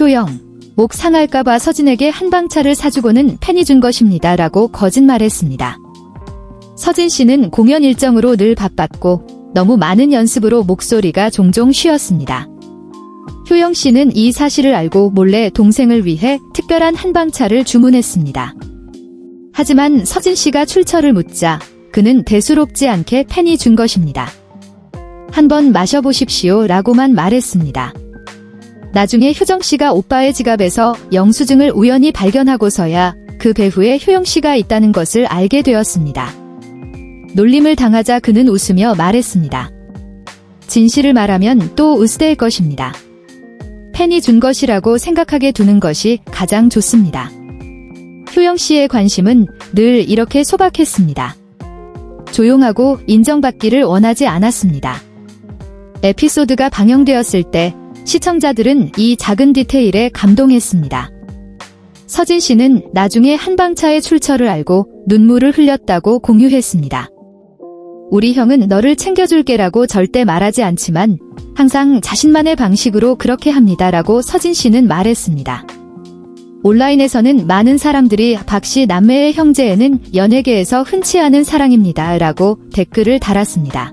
효영, 목 상할까봐 서진에게 한방차를 사주고는 팬이 준 것입니다. 라고 거짓말했습니다. 서진 씨는 공연 일정으로 늘 바빴고 너무 많은 연습으로 목소리가 종종 쉬었습니다. 효영 씨는 이 사실을 알고 몰래 동생을 위해 특별한 한방차를 주문했습니다. 하지만 서진 씨가 출처를 묻자 그는 대수롭지 않게 팬이 준 것입니다. 한번 마셔보십시오 라고만 말했습니다. 나중에 효정 씨가 오빠의 지갑에서 영수증을 우연히 발견하고서야 그 배후에 효영 씨가 있다는 것을 알게 되었습니다. 놀림을 당하자 그는 웃으며 말했습니다. 진실을 말하면 또 으스대일 것입니다. 팬이 준 것이라고 생각하게 두는 것이 가장 좋습니다. 효영 씨의 관심은 늘 이렇게 소박했습니다. 조용하고 인정받기를 원하지 않았습니다. 에피소드가 방영되었을 때 시청자들은 이 작은 디테일에 감동했습니다. 서진 씨는 나중에 한방차의 출처를 알고 눈물을 흘렸다고 공유했습니다. 우리 형은 너를 챙겨줄게라고 절대 말하지 않지만 항상 자신만의 방식으로 그렇게 합니다라고 서진 씨는 말했습니다. 온라인에서는 많은 사람들이 박 씨 남매의 형제에는 연예계에서 흔치 않은 사랑입니다 라고 댓글을 달았습니다.